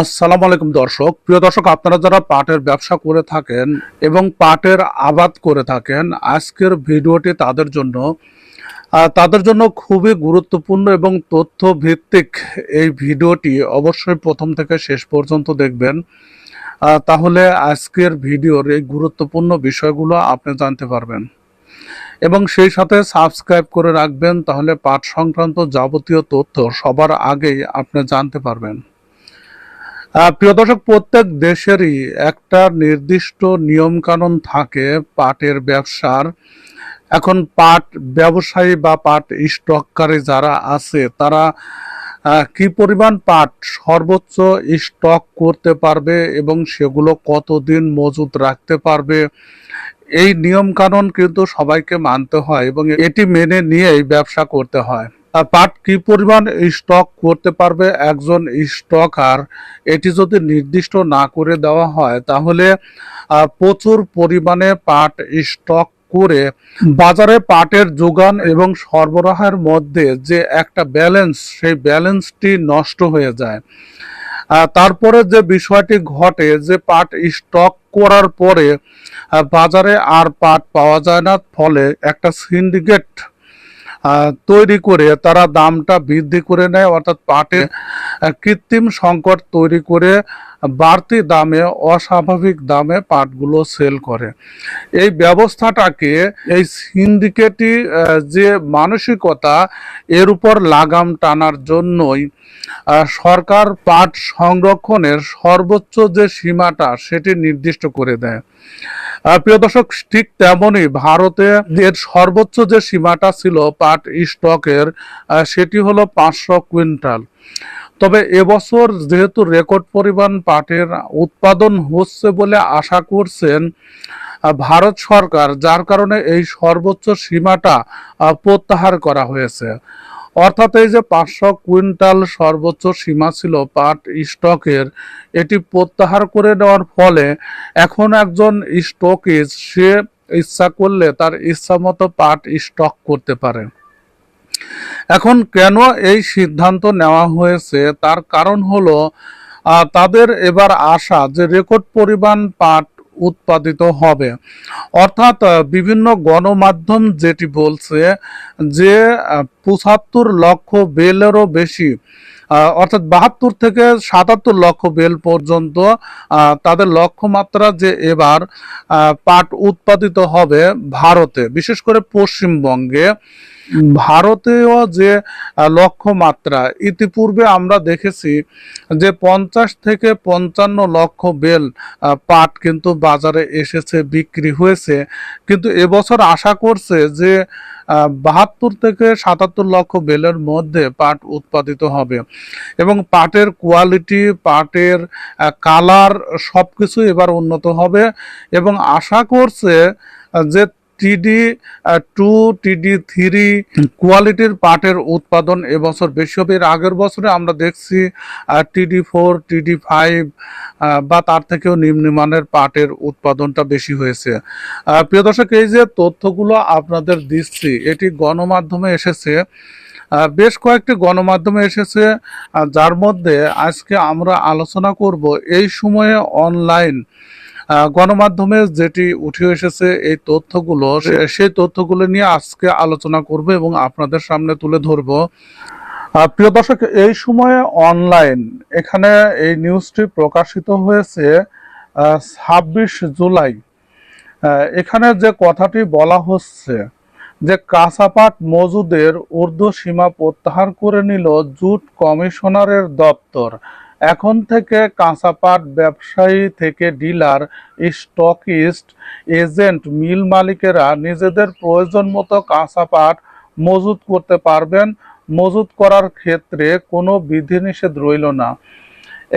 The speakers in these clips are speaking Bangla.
আসসালামু আলাইকুম দর্শক। প্রিয় দর্শক, আপনারা যারা পাটের ব্যবসা করে থাকেন এবং পাটের আবাদ করে থাকেন, আজকের ভিডিওটি তাদের জন্য তাদের জন্য খুবই গুরুত্বপূর্ণ এবং তথ্য ভিত্তিক এই ভিডিওটি অবশ্যই প্রথম থেকে শেষ পর্যন্ত দেখবেন। তাহলে আজকের ভিডিওর এই গুরুত্বপূর্ণ বিষয়গুলো আপনি জানতে পারবেন। এবং সেই সাথে সাবস্ক্রাইব করে রাখবেন, তাহলে পাট সংক্রান্ত যাবতীয় তথ্য সবার আগেই আপনি জানতে পারবেন। প্রিয় দর্শক, প্রত্যেক দেশেরই একটা নির্দিষ্ট নিয়ম কানুন থাকে পাটের ব্যবসার। এখন পাট ব্যবসায়ী বা পাট স্টককারী যারা আছে, তারা কি পরিমাণ পাট সর্বোচ্চ স্টক করতে পারবে এবং সেগুলো কতদিন মজুত রাখতে পারবে, এই নিয়ম কানুন কিন্তু সবাইকে মানতে হয় এবং এটি মেনে নিয়েই ব্যবসা করতে হয়। পাট কি পরিমাণ স্টক করতে পারবে একজন স্টকার এটি যদি নির্দিষ্ট না করে দেওয়া হয়, তাহলে প্রচুর পরিমাণে পাট স্টক করে বাজারে পাটের যোগান এবং সরবরাহের মধ্যে যে একটা ব্যালেন্স সেই ব্যালেন্সটি নষ্ট হয়ে যায়। তারপরে যে বিষয়টি ঘটে যে পাট স্টক করার পরে বাজারে আর পাট পাওয়া যায় না, ফলে একটা সিন্ডিকেট তৈরি করে তারা দামটা বৃদ্ধি করে নেয় অর্থাৎ পাটে আহ, কৃত্রিম সংকট তৈরি করে বাড়তি দামে, অস্বাভাবিক দামে পাটগুলো সেল করে। এই ব্যবস্থাটাকে এই সিন্ডিকেটি যে মানসিকতা, এর উপর লাগাম টানার জন্যই সরকার পাট সংরক্ষণের সর্বোচ্চ যে সীমাটা সেটি নির্দিষ্ট করে দেয়। প্রিয় দর্শক, ঠিক তেমনই ভারতে এর সর্বোচ্চ যে সীমাটা ছিল পাট স্টকের সেটি হলো পাঁচশো কুইন্টাল। তবে এবছর যেহেতু রেকর্ড পরিমাণ পাটের উৎপাদন হচ্ছে বলে আশা করছেন ভারত সরকার, যার কারণে এই সর্বোচ্চ সীমাটা প্রত্যাহার করা হয়েছে। অর্থাৎ এই যে পাঁচশো কুইন্টাল সর্বোচ্চ সীমা ছিল পাট স্টকের, এটি প্রত্যাহার করে নেওয়ার ফলে এখন একজন স্টকিজ সে ইচ্ছা করলে তার ইচ্ছা মতো পাট স্টক করতে পারে। এখন কেন এই সিদ্ধান্ত নেওয়া হয়েছে? তার কারণ হলো তাদের এবার আশা যে রেকর্ড পরিমাণ পাট উৎপাদিত হবে। অর্থাৎ বিভিন্ন গণমাধ্যম যেটি বলছে যে পঁচাত্তর লক্ষ বেলেরও বেশি অর্থাৎ বাহাত্তর থেকে সাতাত্তর লক্ষ বেল পর্যন্ত তাদের লক্ষ্যমাত্রা যে এবার পাট উৎপাদিত হবে ভারতে, বিশেষ করে পশ্চিমবঙ্গে। ভারতেও যে লক্ষ্যমাত্রা, ইতিপূর্বে আমরা দেখেছি যে পঞ্চাশ থেকে পঞ্চান্ন লক্ষ বেল পাট কিন্তু বাজারে এসেছে, বিক্রি হয়েছে। কিন্তু এবছর আশা করছে যে বাহাত্তর থেকে সাতাত্তর লক্ষ বেলের মধ্যে পাট উৎপাদিত হবে। এবং পাটের কোয়ালিটি পাটের কালার সব কিছু এবার উন্নত হবে। এবং আশা করছে যে টিডি টু টিডি থ্রি কোয়ালিটির পাটের উৎপাদন এবছর বেশি হবে। আগের বছরে আমরা দেখছি টিডি ফোর টিডি ফাইভ বা তার থেকেও নিম্নমানের পাটের উৎপাদনটা বেশি হয়েছে। প্রিয় দর্শক, এই যে তথ্যগুলো আপনাদের দিচ্ছি, এটি গণমাধ্যমে এসেছে। বেশ কয়েকটি গণমাধ্যমে এসেছে যার মধ্যে আজকে আমরা আলোচনা করব এই সময়ে অনলাইন গণমাধ্যমে যেটি উঠে এসেছে, এই তথ্যগুলো সেই তথ্যগুলো নিয়ে আজকে আলোচনা করব এবং আপনাদের সামনে তুলে ধরব। প্রিয় দর্শক, এই সময়ে অনলাইন এখানে এই নিউজটি প্রকাশিত হয়েছে ছাব্বিশ জুলাই। এখানে যে কথাটি বলা হচ্ছে, যে কাঁচাপাট মজুদের ঊর্ধ্ব সীমা প্রত্যাহার করে নিল জুট কমিশনারের দপ্তর। এখন থেকে কাঁচাপাট ব্যবসায়ী থেকে ডিলার, স্টকিস্ট, এজেন্ট, মিল মালিকেরা নিজেদের প্রয়োজন মতো কাঁচাপাট মজুত করতে পারবেন। মজুত করার ক্ষেত্রে কোনো বিধিনিষেধ রইল না।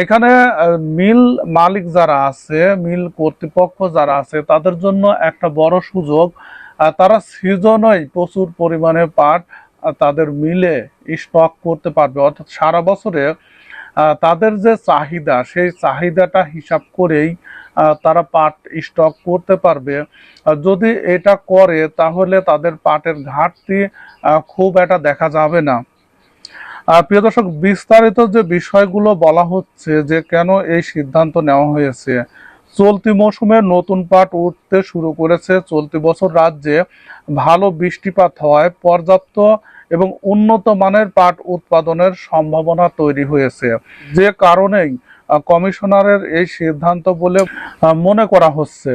এখানে মিল মালিক যারা আছে, মিল কর্তৃপক্ষ যারা আছে, তাদের জন্য একটা বড় সুযোগ তারা সিজনই প্রচুর পরিমাণে পাট তাদের মিলে স্টক করতে পারবে। অর্থাৎ সারা বছরে তাদের যে চাহিদা, সেই চাহিদাটা হিসাব করেই তারা পাট স্টক করতে পারবে। যদি এটা করে, তাহলে তাদের পাটের ঘাটতি খুব একটা দেখা যাবে না। প্রিয় দর্শক, বিস্তারিত যে বিষয়গুলো বলা হচ্ছে যে কেন এই সিদ্ধান্ত নেওয়া হয়েছে, চলতি মৌসুমে নতুন পাট উঠতে শুরু করেছে। চলতি বছর রাজ্যে ভালো বৃষ্টিপাত হওয়ায় পর্যাপ্ত এবং উন্নত মানের পাট উৎপাদনের সম্ভাবনা তৈরি হয়েছে। যে কারণেই কমিশনারের এই সিদ্ধান্ত বলে মনে করা হচ্ছে।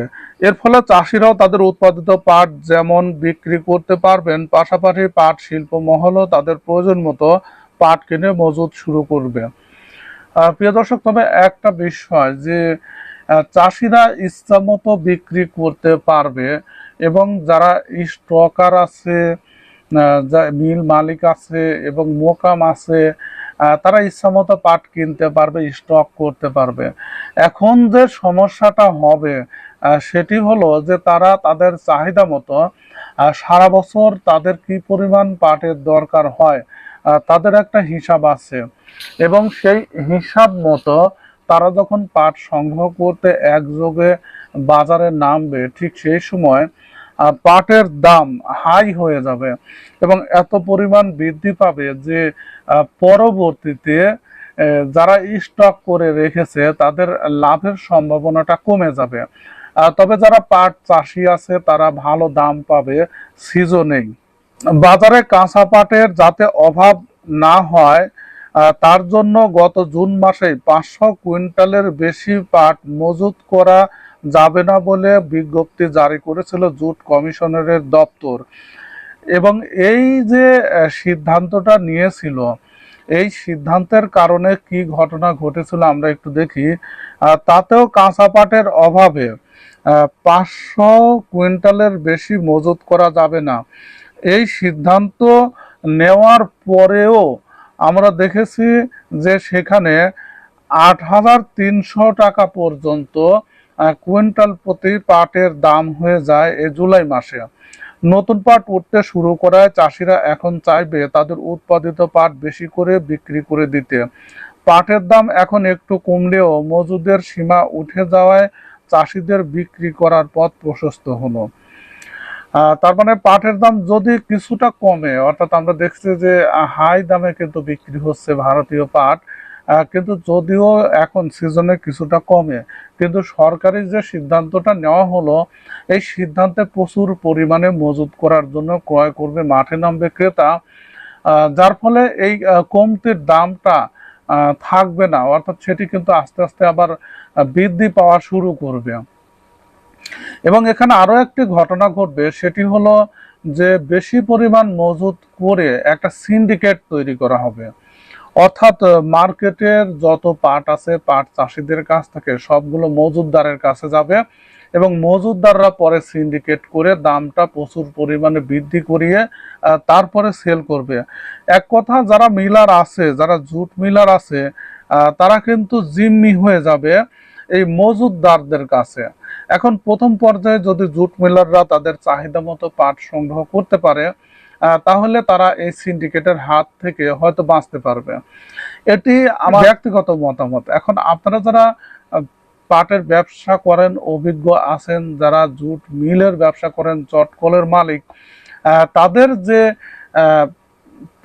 এর ফলে চাষিরাও তাদের উৎপাদিত পাট যেমন বিক্রি করতে পারবেন, পাশাপাশি পাট শিল্প মহলও তাদের প্রয়োজন মতো পাট কিনে মজুত শুরু করবে। প্রিয় দর্শক, তবে একটা বিষয় যে চাষিরা ইচ্ছা মতো বিক্রি করতে পারবে এবং যারা স্টকার আছে মিল মালিক আছে এবং মোকাম আছে তারা ইচ্ছা মতো পাট কিনতে পারবে, স্টক করতে পারবে। এখন যে সমস্যাটা হবে সেটি হলো যে তারা তাদের চাহিদা মতো সারা বছর তাদের কি পরিমাণ পাটের দরকার হয় তাদের একটা হিসাব আছে। এবং সেই হিসাব মতো তারা যখন পাট সংগ্রহ করতে একযোগে বাজারে নামবে, ঠিক সেই সময় পাটের দাম হাই হয়ে যাবে এবং এত পরিমাণ বৃদ্ধি পাবে যে পরবর্তীতে যারা স্টক করে রেখেছে, তাদের লাভের সম্ভাবনাটা কমে যাবে। তবে যারা পাট চাষি আছে, তারা ভালো দাম পাবে সিজনেই। বাজারে কাঁচা পাটের যাতে অভাব না হয় তার জন্য গত জুন মাসে পাঁচশো কুইন্টালের বেশি পাট মজুত করা যাবে না বলে বিজ্ঞপ্তি জারি করেছিল জুট কমিশনারের দপ্তর। এবং এই যে সিদ্ধান্তটা নিয়েছিল, এই সিদ্ধান্তের কারণে কি ঘটনা ঘটেছিল আমরা একটু দেখি। তাতেও কাঁচা পাটের অভাবে পাঁচশো কুইন্টালের বেশি মজুত করা যাবে না। এই সিদ্ধান্ত নেওয়ার পরেও আমরা দেখেছি যে সেখানে আট হাজার তিনশো টাকা পর্যন্ত কুইন্টাল প্রতি পাটের দাম হয়ে যায় এই জুলাই মাসে। নতুন পাট উঠতে শুরু করায় চাষিরা এখন চাইবে তাদের উৎপাদিত পাট বেশি করে বিক্রি করে দিতে। পাটের দাম এখন একটু কমলেও মজুদের সীমা উঠে যাওয়ায় চাষিদের বিক্রি করার পথ প্রশস্ত হলো। তার মানে পাটের দাম যদি কিছুটা কমে, অর্থাৎ আমরা দেখছি যে হাই দামে কিন্তু বিক্রি হচ্ছে ভারতীয় পাট। কিন্তু যদিও এখন সিজনে কিছুটা কমে, কিন্তু সরকারি যে সিদ্ধান্তটা নেওয়া হলো, এই সিদ্ধান্তে প্রচুর পরিমাণে মজুত করার জন্য ক্রয় করবে মাঠে নামবে ক্রেতা যার ফলে এই কমতির দামটা থাকবে না, অর্থাৎ সেটি কিন্তু আস্তে আস্তে আবার বৃদ্ধি পাওয়া শুরু করবে। এবং এখানে আরও একটি ঘটনা ঘটবে, সেটি হলো যে বেশি পরিমাণ মজুত করে একটা সিন্ডিকেট তৈরি করা হবে। অর্থাৎ মার্কেটের যত পাট আছে পাট চাষিদের কাছ থেকে সবগুলো মজুদদারের কাছে যাবে এবং মজুদদাররা পরে সিন্ডিকেট করে দামটা প্রচুর পরিমাণে বৃদ্ধি করিয়ে তারপরে সেল করবে। এক কথা, যারা মিলার আছে, যারা জুট মিলার আছে তারা কিন্তু জিম্মি হয়ে যাবে এই মজুদদারদের কাছে। এখন প্রথম পর্যায়ে যদি জুট মিলাররা তাদের চাহিদা মতো পাট সংগ্রহ করতে পারে তাহলে তারা এই সিন্ডিকেটের হাত থেকে হয়তো বাঁচতে পারবে। এটি আমার ব্যক্তিগত মতামত। এখন আপনারা যারা পাটের ব্যবসা করেন অভিজ্ঞ আছেন যারা জুট মিলের ব্যবসা করেন চটকলের মালিক তাদের যে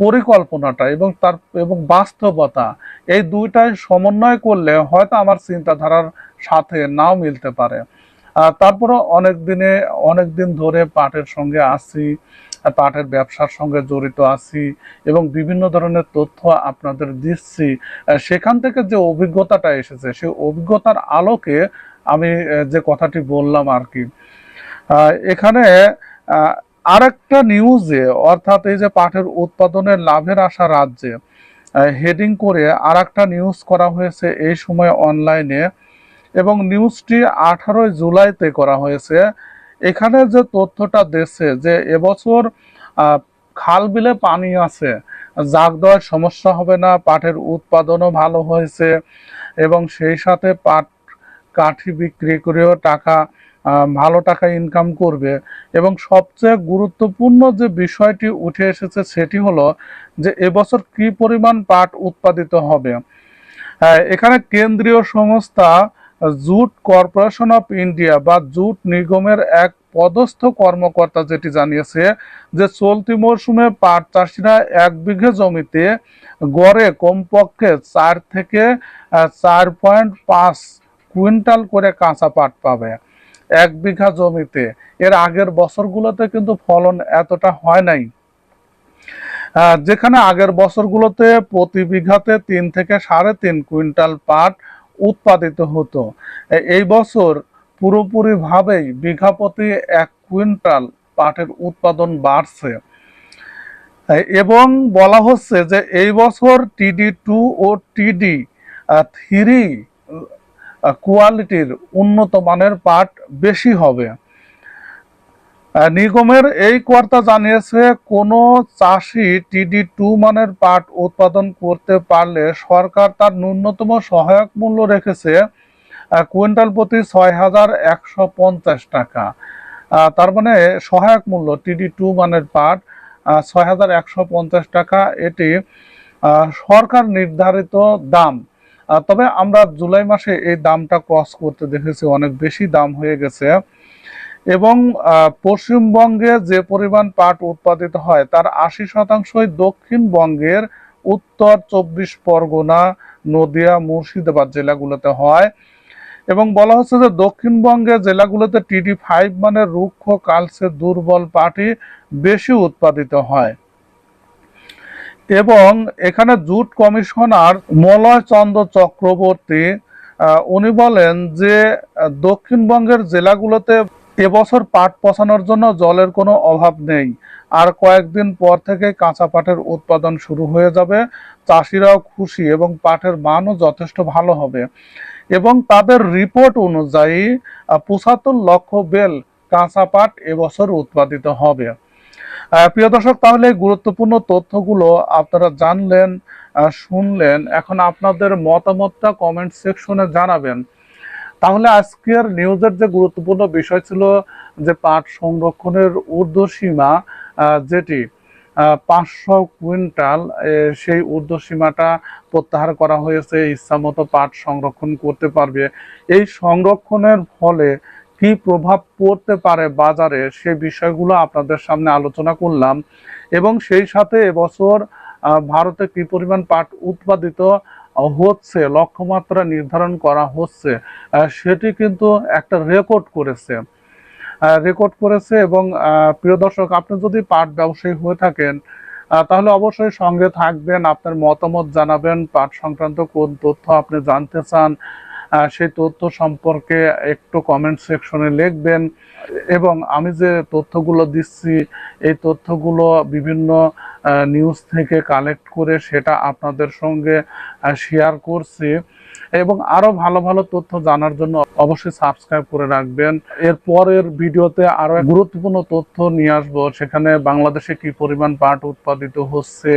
পরিকল্পনাটা এবং তার এবং বাস্তবতা এই দুইটাই সমন্বয় করলে হয়তো আমার চিন্তাধারার সাথে নাও মিলতে পারে। আহ, তারপরও অনেক দিনে অনেক দিন ধরে পাটের সঙ্গে আছি। আহ, পাটের ব্যবসার সঙ্গে জড়িত আছি এবং বিভিন্ন ধরনের তথ্য আপনাদের দিচ্ছি। সেখান থেকে যে অভিজ্ঞতাটা এসেছে, সেই অভিজ্ঞতার আলোকে আমি যে কথাটি বললাম আর কি। এখানে আরেকটা নিউজে, অর্থাৎ এই যে পাটের উৎপাদনের লাভের আশা রাজ্যে হেডিং করে আরেকটা নিউজ করা হয়েছে এই সময় অনলাইনে এবং নিউজটি আঠারোই জুলাইতে করা হয়েছে। এখানে যে তথ্যটা দিচ্ছে যে এবছর খাল বিলে পানি আছে জাগ দেওয়ার সমস্যা হবে না, পাটের উৎপাদনও ভালো হয়েছে এবং সেই সাথে পাট কাঠি বিক্রি করেও টাকা ভালো টাকা ইনকাম করবে এবং সবচেয়ে গুরুত্বপূর্ণ যে বিষয়টি উঠে এসেছে সেটি হলো যে এবছর কি পরিমাণ পাট উৎপাদিত হবে। এখানে কেন্দ্রীয় সংস্থা জুট কর্পোরেশন অফ ইন্ডিয়া বা জুট নিগমের এক পদস্থ কর্মকর্তা যেটি জানিয়েছে যে চলতি মরশুমে পাট চাষিরা এক বিঘে জমিতে গড়ে কমপক্ষে চার থেকে চার পয়েন্ট পাঁচ কুইন্টাল করে কাঁচা পাট পাবে এক বিঘা জমিতে। এর আগের বছরগুলোতে কিন্তু ফলন এতটা হয় নাই। যেখানে আগের বছরগুলোতে প্রতি বিঘাতে তিন থেকে সাড়ে তিন কুইন্টাল পাট উৎপাদিত হতো। এই বছর পুরোপুরিভাবেই বিঘা প্রতি এক কুইন্টাল পাটের উৎপাদন বাড়ছে। এবং বলা হচ্ছে যে এই বছর টিডি টু ও টিডি থ্রি কোয়ালিটির উন্নত মানের পাট বেশি হবে। নিগমের এই কর্তা জানিয়েছে, কোনো চাষি টিডি টু মানের পাট উৎপাদন করতে পারলে সরকার তার ন্যূনতম সহায়ক মূল্য রেখেছে কুইন্টাল প্রতি ছয় হাজার একশো পঞ্চাশ টাকা। তার মানে সহায়ক মূল্য টিডি টু মানের পাট ছয় হাজার একশো পঞ্চাশ টাকা। এটি সরকার নির্ধারিত দাম। তবে আমরা জুলাই মাসে এই দামটা ক্রস করতে দেখেছি, অনেক বেশি দাম হয়ে গেছে। এবং পশ্চিমবঙ্গে যে পরিমাণ পাট উৎপাদিত হয়, তার আশি শতাংশই দক্ষিণবঙ্গের উত্তর চব্বিশ পরগনা, নদিয়া, মুর্শিদাবাদ জেলাগুলোতে হয়। এবং বলা হচ্ছে যে দক্ষিণবঙ্গের জেলাগুলোতে টিডি ফাইভ মানে রুক্ষ, কালসে, দুর্বল পাটই বেশি উৎপাদিত হয়। এবং এখানে জুট কমিশনার মলয় চন্দ্র চক্রবর্তী উনি বলেন যে দক্ষিণবঙ্গের জেলাগুলোতে এবছর পাট পচানোর জন্য জলের কোনো অভাব নেই। আর কয়েকদিন পর থেকে কাঁচা পাটের উৎপাদন শুরু হয়ে যাবে। চাষিরাও খুশি এবং পাটের মানও যথেষ্ট ভালো হবে। এবং তাদের রিপোর্ট অনুযায়ী পঁচাত্তর লক্ষ বেল কাঁচা পাট এবছর উৎপাদিত হবে। প্রিয় দর্শক, তাহলে গুরুত্বপূর্ণ তথ্যগুলো আপনারা জানলেন শুনলেন। এখন আপনাদের মতামতটা কমেন্ট সেকশনে জানাবেন। তাহলে আজকের নিউজের যে গুরুত্বপূর্ণ বিষয় ছিল যে পাট সংরক্ষণের ঊর্ধ্বসীমা যেটি পাঁচশো কুইন্টাল সেই ঊর্ধ্বসীমাটা প্রত্যাহার করা হয়েছে ইচ্ছামতো পাট সংরক্ষণ করতে পারবে। এই সংরক্ষণের ফলে কি প্রভাব পড়তে পারে বাজারে সে বিষয়গুলো আপনাদের সামনে আলোচনা করলাম। এবং সেই সাথে এবছর ভারতে কি পরিমাণ পাট উৎপাদিত হচ্ছে, লক্ষ্যমাত্রা নির্ধারণ করা হচ্ছে সেটি কিন্তু একটা রেকর্ড করেছে। রেকর্ড করেছে এবং প্রিয় দর্শক, আপনি যদি পাট ব্যবসায়ী হয়ে থাকেন তাহলে অবশ্যই সঙ্গে থাকবেন, আপনার মতামত জানাবেন পাঠ সংক্রান্ত কোন তথ্য আপনি জানতে চান সেই তথ্য সম্পর্কে একটু কমেন্ট সেকশনে লিখবেন। এবং আমি যে তথ্যগুলো দিচ্ছি, এই তথ্যগুলো বিভিন্ন নিউজ থেকে কালেক্ট করে সেটা আপনাদের সঙ্গে শেয়ার করছি। এবং আরও ভালো ভালো তথ্য জানার জন্য অবশ্যই সাবস্ক্রাইব করে রাখবেন। এর পরের ভিডিওতে আরও গুরুত্বপূর্ণ তথ্য নিয়ে আসব, সেখানে বাংলাদেশে কি পরিমাণ পাট উৎপাদিত হচ্ছে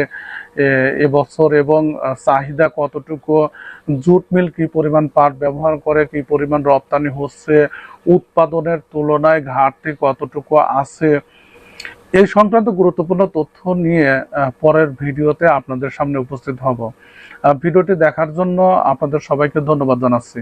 এবছর এবং চাহিদা কতটুকু, জুট মিল কি পরিমাণ পাট ব্যবহার করে, কি পরিমাণ রপ্তানি হচ্ছে, উৎপাদনের তুলনায় ঘাটতি কতটুকু আছে এই সংক্রান্ত গুরুত্বপূর্ণ তথ্য নিয়ে পরের ভিডিওতে আপনাদের সামনে উপস্থিত হব। ভিডিওটি দেখার জন্য আপনাদের সবাইকে ধন্যবাদ জানাচ্ছি।